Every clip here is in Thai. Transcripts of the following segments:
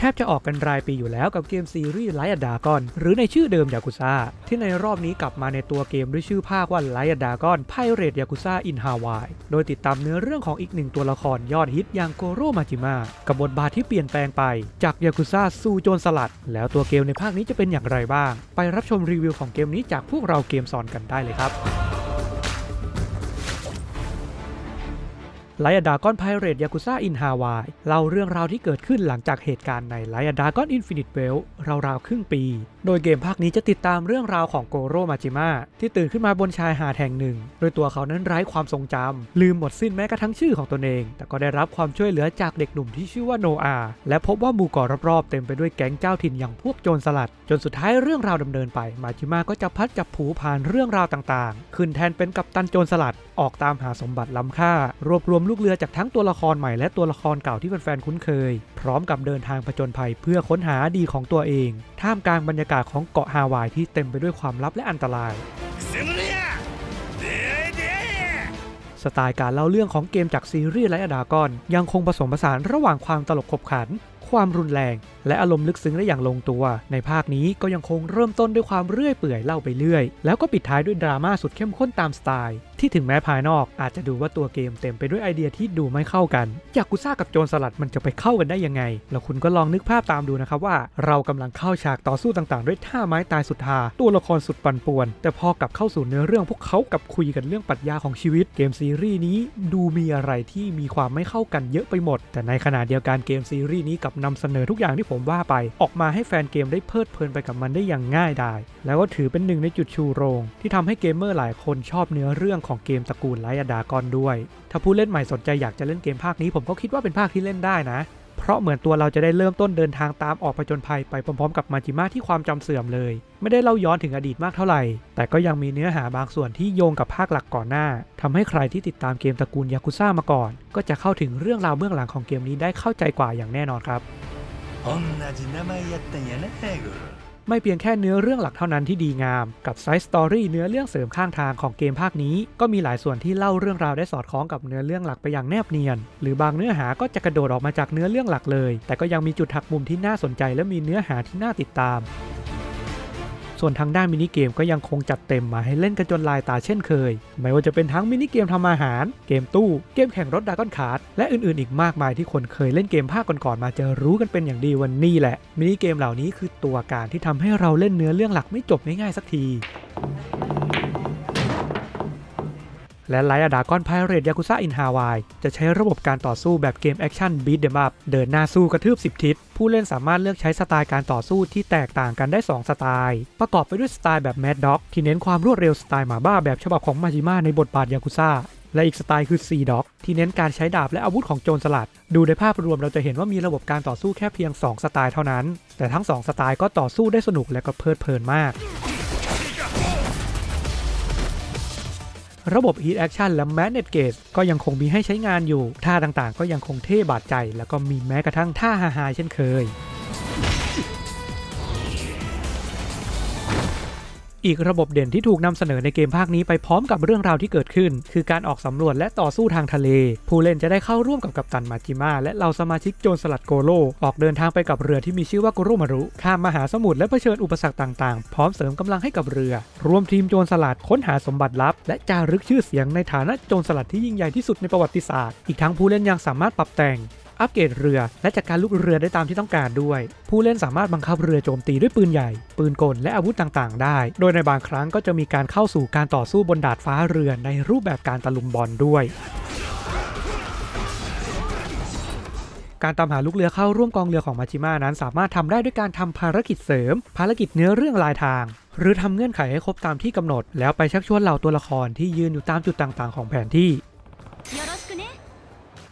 แทบจะออกกันรายปีอยู่แล้วกับเกมซีรีส์ไลท์ดากอนหรือในชื่อเดิมยากุซ่าที่ในรอบนี้กลับมาในตัวเกมด้วยชื่อภาคว่าไลท์ดากอนไพเรตยากุซ่าอินฮาวายโดยติดตามเนื้อเรื่องของอีกหนึ่งตัวละครยอดฮิตอย่างโกโรมาจิมะกับบทบาทที่เปลี่ยนแปลงไป จากยากุซ่าสู่โจรสลัด แล้วตัวเกมในภาคนี้จะเป็นอย่างไรบ้าง ไปรับชมรีวิวของเกมนี้จากพวกเราเกมสอนกันได้เลยครับ ไลท์ดากอนไพเรตยากุซ่าอินฮาวายเล่าเรื่องราวที่เกิดขึ้นหลังจากเหตุการณ์ในไลท์ดากอนอินฟินิตเวลราวๆครึ่งปี โดยเกมภาคนี้จะติดตามเรื่องราวของโกโรมาจิมะที่ตื่นขึ้นมาบนชายหาดแห่งหนึ่ง โดยตัวเขานั้นไร้ความทรงจำลืมหมดสิ้นแม้กระทั่งชื่อของตนเอง แต่ก็ได้รับความช่วยเหลือจากเด็กหนุ่มที่ชื่อว่าโนอาและพบว่าหมู่เกาะรอบๆเต็มไปด้วยแก๊งเจ้าถิ่นอย่างพวกโจรสลัด จนสุดท้ายเรื่องราวดำเนินไปมาจิมะก็จะพัดจับผูผ่านเรื่องราวต่างๆ ขึ้นแทนเป็นกัปตันโจรสลัดออกตามหาสมบัติล้ำค่ารวบรวมลูกเรือจากทั้งตัวละครใหม่และตัวละครเก่าที่แฟนๆคุ้นเคย พร้อมกับเดินทางผจญภัยเพื่อค้นหาดีของตัวเอง ท่ามกลางบรรยากาศของเกาะฮาวายที่เต็มไปด้วยความลับและอันตรายสไตล์การเล่าเรื่องของเกมจากซีรีส์ไลอดากอนยังคงผสมผสานระหว่างความตลกขบขัน ความรุนแรง และอารมณ์ลึกซึ้งได้อย่างลงตัว ในภาคนี้ก็ยังคงเริ่มต้นด้วยความเรื่อยเปื่อยเล่าไปเรื่อย แล้วก็ปิดท้ายด้วยดราม่าสุดเข้มข้นตามสไตล์ ที่ถึงแม้ภายนอกอาจจะดูว่าตัวเกมเต็มไปด้วยไอเดียที่ดูไม่เข้ากันยากุซ่ากับโจรสลัดมันจะไปเข้ากันได้ยังไง แล้วคุณก็ลองนึกภาพตามดูนะครับว่า เรากำลังเข้าฉากต่อสู้ต่างๆ ด้วยท่าไม้ตายสุดทาตัวละครสุดปั่นป่วน แต่พอกลับเข้าสู่เนื้อเรื่องพวกเขากับคุยกันเรื่องปรัชญาของชีวิตเกมซีรีส์นี้ดูมีอะไรที่มีความไม่เข้ากันเยอะไปหมด แต่ในขณะเดียวกันเกมซีรีส์นี้กับนำเสนอทุกอย่างที่ผมว่าไป ออกมาให้แฟนเกมได้เพลิดเพลินไปกับมันได้อย่างง่ายดาย แล้วก็ถือเป็นหนึ่งในจุดชูโรง ที่ทำให้เกมเมอร์หลายคนชอบเนื้อเรื่องของเกมตระกูลไลท์ดากอนด้วย ถ้าผู้เล่นใหม่สนใจอยากจะเล่นเกมภาคนี้ผมก็คิดว่าเป็นภาคที่เล่นได้นะ เพราะเหมือนตัวเราจะได้เริ่มต้นเดินทางตามออกผจญภัยไปพร้อมๆกับมาจิมะที่ความจำเสื่อมเลย ไม่ได้เล่าย้อนถึงอดีตมากเท่าไหร่ แต่ก็ยังมีเนื้อหาบางส่วนที่โยงกับภาคหลักก่อนหน้าทำให้ใครที่ติดตามเกมตระกูลยากุซ่ามาก่อน ก็จะเข้าถึงเรื่องราวเบื้องหลังของเกมนี้ได้เข้าใจกว่าอย่างแน่นอนครับ ไม่เพียงแค่เนื้อเรื่องหลักเท่านั้นที่ดีงาม กับไซส์สตอรี่เนื้อเรื่องเสริมข้างทางของเกมภาคนี้ ก็มีหลายส่วนที่เล่าเรื่องราวได้สอดคล้องกับเนื้อเรื่องหลักไปอย่างแนบเนียน หรือบางเนื้อหาก็จะกระโดดออกมาจากเนื้อเรื่องหลักเลย แต่ก็ยังมีจุดหักมุมที่น่าสนใจและมีเนื้อหาที่น่าติดตาม ส่วนทางด้านมินิเกมก็ยังคงจัดเต็มมาให้เล่นกันจนลายตาเช่นเคย ไม่ว่าจะเป็นทั้งมินิเกมทำอาหาร เกมตู้ เกมแข่งรถดากอนคาร์ดและอื่นๆ อีกมากมายที่คนเคยเล่นเกมภาคก่อนๆมาจะรู้กันเป็นอย่างดีวันนี้แหละ มินิเกมเหล่านี้คือตัวการที่ทำให้เราเล่นเนื้อเรื่องหลักไม่จบง่ายๆสักที และไลท์ดากอนไพเรตยากุซ่าอินฮาวายจะใช้ระบบการต่อสู้แบบเกมแอคชั่นบีทเดม p เดินหน้าสู้กระทืบ 10 ทิศ ผู้เล่นสามารถเลือกใช้สไตล์การต่อสู้ที่แตกต่างกันได้ 2 สไตล์ ประกอบไปด้วยสไตล์แบบแมดด็อกที่เน้นความรวดเร็วสไตล์หมาบ้าแบบฉบับของมาจิมะในบทบาทยากุซ่าและอีกสไตล์คือซีด็อกที่เน้นการใช้ดาบและอาวุธของโจรสลัด ดูในภาพรวมเราจะเห็นว่ามีระบบการต่อสู้แค่เพียง 2 สไตล์เท่านั้น แต่ทั้ง 2 สไตล์ก็ต่อสู้ได้สนุกและก็เพลิดเพลินมาก ระบบ Heat Action และ Magnet Gauge ก็ยังคงมีให้ใช้งานอยู่ ท่าต่างๆ ก็ยังคงเท่บาดใจ แล้วก็มีแม้กระทั่งท่าฮาๆเช่นเคย อีกระบบเด่นที่ถูกนำเสนอในเกมภาคนี้ไปพร้อมกับเรื่องราวที่เกิดขึ้น คือการออกสำรวจและต่อสู้ทางทะเล ผู้เล่นจะได้เข้าร่วมกับกัปตันมาจิมะและเหล่าสมาชิกโจรสลัดโกโล ออกเดินทางไปกับเรือที่มีชื่อว่าโกโรมารุ ข้ามมหาสมุทรและเผชิญอุปสรรคต่างๆ พร้อมเสริมกำลังให้กับเรือ รวมทีมโจรสลัดค้นหาสมบัติลับ และจารึกชื่อเสียงในฐานะโจรสลัดที่ยิ่งใหญ่ที่สุดในประวัติศาสตร์ อีกทั้งผู้เล่นยังสามารถปรับแต่ง อัปเกรดเรือ และจัดการลูกเรือได้ตามที่ต้องการด้วย ผู้เล่นสามารถบังคับเรือโจมตีด้วยปืนใหญ่ ปืนกลและอาวุธต่างๆ ได้ โดยในบางครั้งก็จะมีการเข้าสู่การต่อสู้บนดาดฟ้าเรือในรูปแบบการตะลุมบอลด้วยการตามหาลูกเรือเข้าร่วมกองเรือของมาชิมานั้น สามารถทำได้ด้วยการทำภารกิจเสริม ภารกิจเนื้อเรื่องลายทาง หรือทำเงื่อนไขให้ครบตามที่กำหนด แล้วไปชักชวนเหล่าตัวละครที่ยืนอยู่ตามจุดต่างๆ ของแผนที่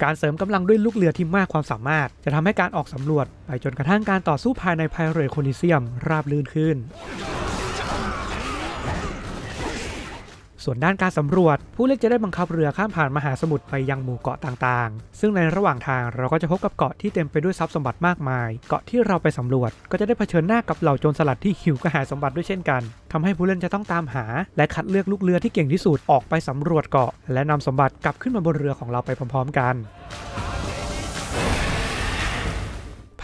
การเสริมกำลังด้วยลูกเรือที่มากความสามารถ จะทำให้การออกสำรวจ ไปจนกระทั่งการต่อสู้ภายในไพเรตโคนิเซียมราบรื่นขึ้น ส่วนด้านการสำรวจ ผู้เล่นจะได้บังคับเรือข้ามผ่านมหาสมุทรไปยังหมู่เกาะต่างๆ ซึ่งในระหว่างทางเราก็จะพบกับเกาะที่เต็มไปด้วยทรัพย์สมบัติมากมาย เกาะที่เราไปสำรวจก็จะได้เผชิญหน้ากับเหล่าโจรสลัดที่หิวกระหายสมบัติด้วยเช่นกันทำให้ผู้เล่นจะต้องตามหา และคัดเลือกลูกเรือที่เก่งที่สุดออกไปสำรวจเกาะ และนำสมบัติกลับขึ้นมาบนเรือของเราไปพร้อม ๆ กัน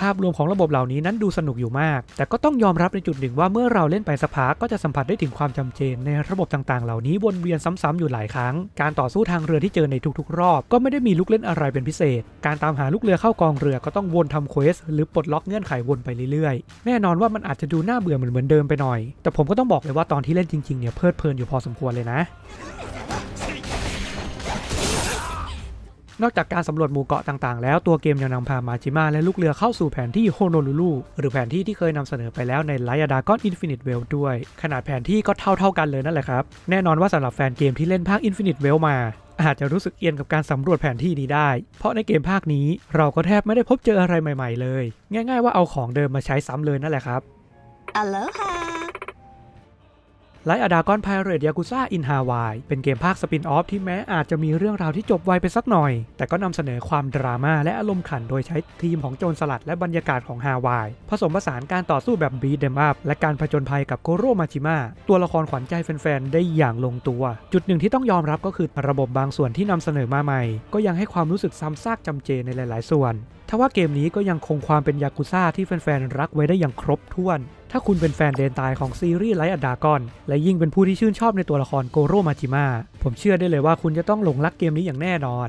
าพรวมของระบบเหล่านี้นั้นดูสนุกอยู่มาก แต่ก็ต้องยอมรับในจุดหนึ่งว่าเมื่อเราเล่นไปสักพักก็จะสัมผัสได้ถึงความจำเจนในระบบต่างๆ เหล่านี้วนเวียนซ้ำๆอยู่หลายครั้ง การต่อสู้ทางเรือที่เจอในทุกๆ รอบ ก็ไม่ได้มีลูกเล่นอะไรเป็นพิเศษ การตามหาลูกเรือเข้ากองเรือก็ต้องวนทำเควสหรือปลดล็อกเงื่อนไขวนไปเรื่อยๆ แน่นอนว่ามันอาจจะดูน่าเบื่อเหมือนเหมือนเดิมไปหน่อย แต่ผมก็ต้องบอกเลยว่าตอนที่เล่นจริงๆเนี่ยเพลิดเพลินอยู่พอสมควรเลยนะ นอกจากการสำรวจหมู่เกาะต่างๆ แล้วตัวเกมยังนำพามาจิมะและลูกเรือเข้าสู่แผนที่โฮโนลูลูหรือแผนที่ที่เคยนำเสนอไปแล้วในไลอาดากอนอินฟินิตเวลด้วย ขนาดแผนที่ก็เท่าๆกันเลยนั่นแหละครับ แน่นอนว่าสำหรับแฟนเกมที่เล่นภาค Infinite w e l มาอาจจะรู้สึกเอียนกับการสำรวจแผนที่นี้ได้ เพราะในเกมภาคนี้เราก็แทบไม่ได้พบเจออะไรใหม่ ๆ เลย ง่าย ๆ ว่าเอาของเดิมมาใช้ซ้ำเลยนั่นแหละครับ Aloha! ไลท์อดากอนไพเรตยากุซ่าอินฮาวายเป็นเกมภาคสปินออฟที่แม้อาจจะมีเรื่องราวที่จบไวไปสักหน่อย แต่ก็นำเสนอความดราม่าและอารมณ์ขันโดยใช้ทีมของโจรสลัดและบรรยากาศของฮาวาย ผสมผสานการต่อสู้แบบบีดเดมอัพและการผจญภัยกับโกโรมาจิมะตัวละครขวัญใจแฟนๆ ได้อย่างลงตัว จุดหนึ่งที่ต้องยอมรับก็คือระบบบางส่วนที่นำเสนอมาใหม่ ก็ยังให้ความรู้สึกซ้ำซากจำเจในหลาย ๆ ส่วนทว่าเกมนี้ก็ยังคงความเป็นยากุซ่าที่แฟนๆรักไว้ได้อย่างครบถ้วน ถ้าคุณเป็นแฟนเดนตายของซีรีส์ไลท์อดากอนและยิ่งเป็นผู้ที่ชื่นชอบในตัวละครโกโรมาจิมะผมเชื่อได้เลยว่าคุณจะต้องหลงรักเกมนี้อย่างแน่นอน